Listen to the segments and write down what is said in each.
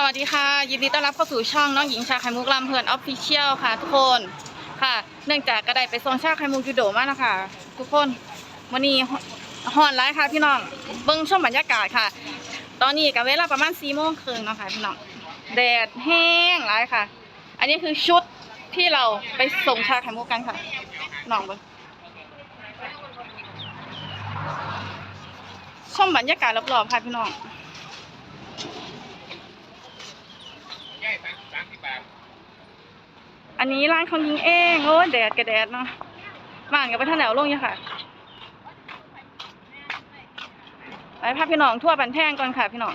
สวัสดีค่ะ ยินดีต้อนรับเข้าสู่ช่องน้องหญิงชาไข่มุกลำเพลินออฟฟิเชียลค่ะ ทุกคนค่ะ เนื่องจากกระไดไปโซนชาไข่มุกยูโดมากนะคะทุกคนวันนี้ฮอนไลฟ์ค่ะพี่น้องเบิ้งช่วงบรรยากาศค่ะ ตอนนี้กับเวลาประมาณสี่โมงครึ่งนะคะพี่น้องแดดแห้งหลายค่ะ อันนี้คือชุดที่เราไปส่งชาไข่มุกกันค่ะน้องเบิ้งช่วงบรรยากาศรอบๆค่ะพี่น้อง อันนี้ร้านของยิงเองโอ้แดดกระแดดเนาะบ้านกับไปท่าแหนวลงอยู่ค่ะไปพาพี่น้องทั่วบันแท่งก่อนค่ะพี่น้อง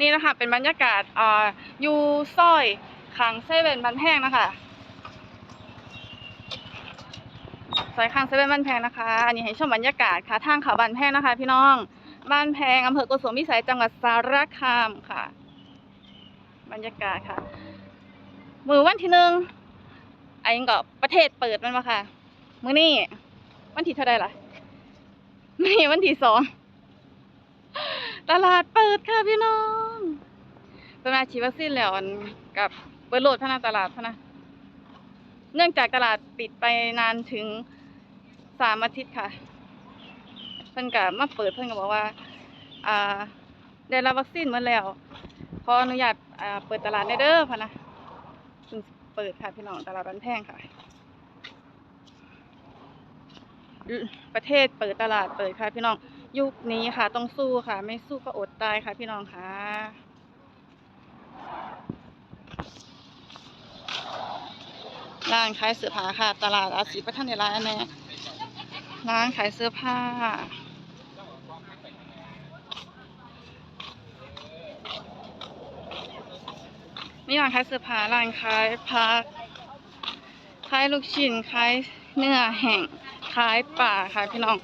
นี่นะคะเป็นบรรยากาศอ่าอยู่ซอยขังเซเว่นบันแพงนะคะซอยขังเซเว่นบันแพงนะคะ อันนี้ให้ชมบรรยากาศค่ะทางเขาบันแพงนะคะ พี่น้อง บ้านแพงอำเภอโกสุมพิสัยจังหวัดสารคามค่ะ บรรยากาศค่ะ มือวันที่หนึ่งไอ้ยังก็ประเทศเปิดมันมาค่ะ มือนี่วันที่เท่าไรล่ะนี่วันที่สองตลาดเปิดค่ะพี่น้องเป็นมาฉีดวัคซีนแล้วกับเปิดโหลดพนาตลาดพนะเนื่องจากตลาดปิดไปนานถึงสามอาทิตย์ค่ะ พิ่นก็มาเปิดเพิ่นก็บอกว่าอ่าได้รับวัคซีนหมาแล้วขออนุญาตอ่าเปิดตลาดได้เด้อพะนะเพิ่งเปิดค่ะพี่น้องตลาดบ้านแพงค่ะ ประเทศเปิดตลาดเปิดค่ะ พี่น้องยุคนี้ค่ะ ต้องสู้ค่ะ ไม่สู้ก็อดตายค่ะ พี่น้องค่ะร้านขายเสื้อผ้าค่ะ ตลาดอาศีประทันในร้านแน่ร้านขายเสื้อผ้า มีร้านขายเสื้อผ้าร้านขายผักขายลูกชิ้นขายเนื้อแห้งขายป่าค่ะพี่น้อง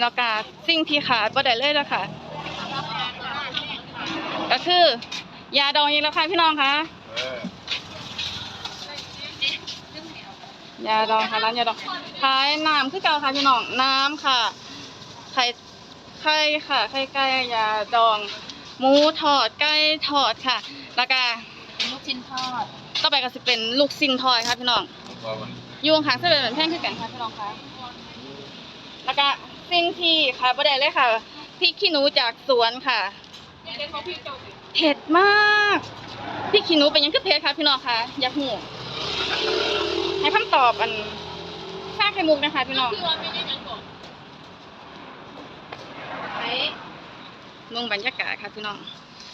แล้วก็สิ่งที่ขาดบ่ได้เลยแล้วค่ะ ก็คือยาดองอีกแล้วค่ะพี่น้องคะยาดองค่ะร้านยาดองขายน้ำคือเก่าค่ะพี่น้องน้ำค่ะไข่ไข่ค่ะไข่ไก่ยาดอง หมูทอดไก่ทอดค่ะ แล้วก็ลูกชิ้นทอด ต่อไปก็สิเป็นลูกซินทอดค่ะพี่น้องอยูงข้างเส้นเหมือนแพงคือกันค่ะพี่น้องคะแล้วก็สิ่งที่ขายบ่ได้เลยค่ะพริกขี้หนูจากสวนค่ะเผ็ดมากพริกขี้หนูเป็นหยังคือเผ็ดคะพี่น้องคะอยากหูให้คำตอบอันชาไข่มุกนะคะพี่น้อง เมืองบรรยากาศค่ะพี่น้อง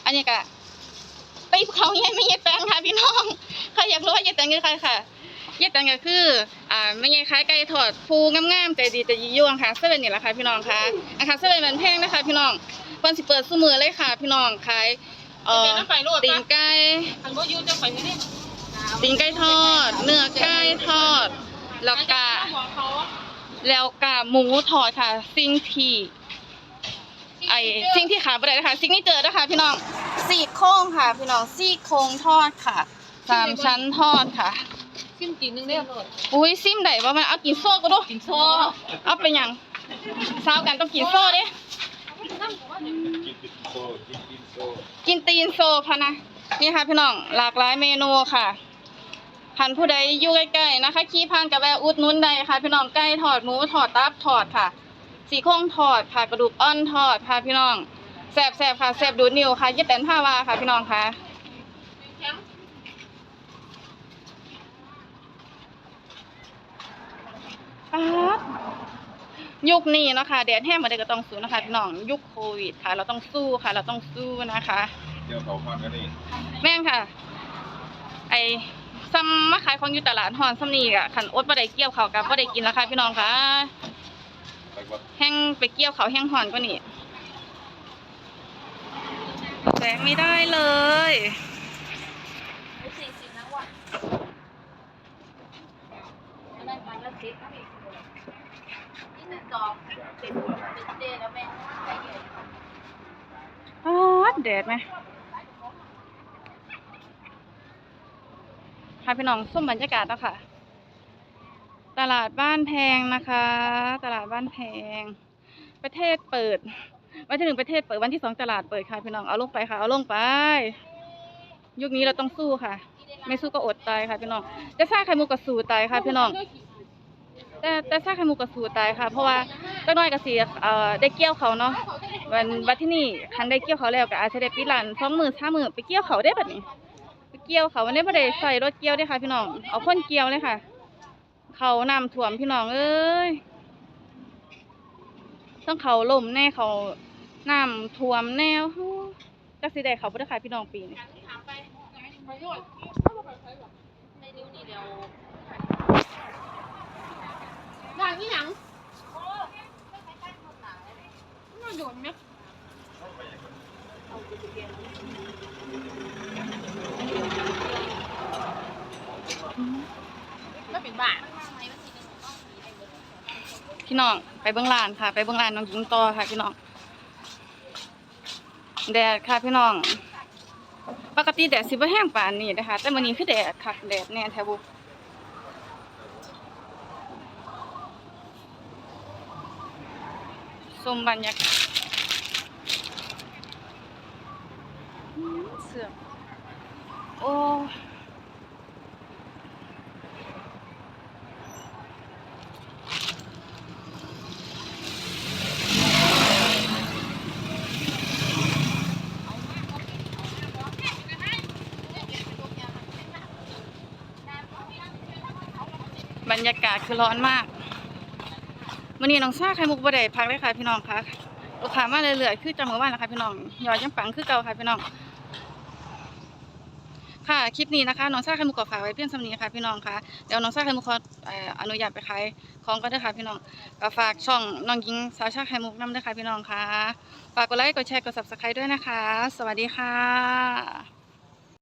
อันนี้ก็ไปภูเขาใหญ่ไม่ใช่แปลงค่ะพี่น้องใครอยากรู้ว่าใหญ่แปลงคือใครค่ะใหญ่แปลงก็คืออ่าไม่ใช่คล้ายไก่ทอดฟูงามๆใจดีใจยี่ยวงค่ะเซเว่นนี่แหละค่ะพี่น้องค่ะอาคารเซเว่นมันแพงนะคะ พี่น้องเพิ่นสิเปิดซุมือเลยค่ะ พี่น้องขายเอ่อตีนไก่อันว่ายูจะไปไม่ได้ตีนไก่ทอด เนื้อไก่ทอด แล้วก็บอกเขาแล้วก็หมูทอดค่ะ สิ่งที่ ไอสิ่งที่ขาดบ่ได้นะคะสิ่งที่เจอนะคะพี่น้องซี่โครงค่ะ พี่น้องซี่โครงทอดค่ะสามชั้นทอดค่ะชิมกินนึงได้เลยอุ้ยซิมได้ว่ามันเอากินโซ่ก็ดูกินโซ่เอาไปหยังสาวกันต้องกินโซ่เด้กินปิดโซกินปิดโซกินตีนโซ่พะนะนี่ค่ะพี่น้องหลากหลายเมนูค่ะพันผู้ใดอยู่ใกล้ๆนะคะ ขี้พานกับแวะอุดหนุนได้ค่ะ พี่น้องไก่ทอดหมูทอดตับทอดค่ะ สีโครงทอดค่ะกระดูกอ่อนทอดค่ะพี่น้องแซ่บแซ่บๆค่ะแซ่บดูดนิ้วค่ะยึดแดนผ้าวาค่ะพี่น้องค่ะป๊าดยุคนี้เนาะคะแดดแห้งมาได้ก็ต้องสู้นะคะพี่น้องยุคโควิดค่ะ เราต้องสู้ค่ะ เราต้องสู้นะคะเดี๋ยวเขาฟังกันนี่แม่งค่ะ ไอ้ซัมมาขายของอยู่ตลาดฮอนซัมนี่อะขันอดบ่ได้เกี่ยวเขาวกับบ่ได้กินแล้วค่ะพี่น้องค่ะไปว่า แห้งไปเกี่ยวเขาวแห้งหอนก็นี่แสงไม่ได้เลยสี่สิบนะว่ะอันนั้นไปละสิบนี่หนึ่งดอกเป็นเป็นเดแล้วแม่ใจเย็นป๊าดแดดไหมค่ะพี่น้องส้มบรรยากาศเนาะคะ ตลาดบ้านแพงนะคะ ตลาดบ้านแพง ประเทศเปิด วันที่หนึ่งประเทศเปิดวันที่สองตลาดเปิดค่ะพี่น้องเอาลงไปค่ะเอาลงไป ยุคนี้เราต้องสู้ค่ะ ไม่สู้ก็อดตายค่ะพี่น้องจะซ่าไข่มุกกับสู้ตายค่ะพี่น้องแต่แต่ซ่าไข่มุกกับสู้ตายค่ะ เพราะว่าก็น้อยกับสีเอ่อได้เกี่ยวเขาเนาะวันวันที่นี่คันได้เกี่ยวเขาแล้วก็อาจจะได้ปิดร้านสองหมื่นสามหมื่นไปเกี่ยวเขาได้แบบนี้ไปเกี่ยวเขาวันนี้ไม่ได้ใส่รถเกี่ยวได้ค่ะพี่น้องเอาคนเกี่ยวเลยค่ะ เขาน้ำท่วมพี่น้องเอ้ยต้องเขาล่มแน่เขาน้ำท่วมแน่ฮู้จักสิได้เขาบ่ได้ขายพี่น้องปีนี้ถามไปในนิ้วนี่เดียวด่างนี่หยังน่าโดนไหม ไม่เป็นบ้าพี่น้องไปเบื้องลานค่ะ ไปเบื้องลานน้องหญิงต่อค่ะ พี่น้องแดดค่ะพี่น้อง ปกติแดดสิบแห้งป่านนี้นะคะ แต่มื้อนี้คือแดดคักแดดแน่แทบุชมบรรยากาศอืมเสือโอ้ บรรยากาศคือร้อนมากมื้อนี้น้องชาไข่มุกบ่ได้พักเลยค่ะพี่น้องค่ะลูกค้ามาเรื่อยๆคือจังเมื่อวานนะคะพี่น้องยอดยังปังคือเก่าค่ะพี่น้อง ค่ะคลิปนี้นะคะน้องชาไข่มุกก็ฝากไว้เพียงสำนีค่ะพี่น้องค่ะเดี๋ยวน้องชาไข่มุกขออนุญาตไปขายของก็ได้ค่ะพี่น้องก็ฝากช่องน้องหญิงสาวชาไข่มุกน้ำด้วยค่ะพี่น้องค่ะฝากกดไลค์กดแชร์กด subscribe ด้วยนะคะ สวัสดีค่ะ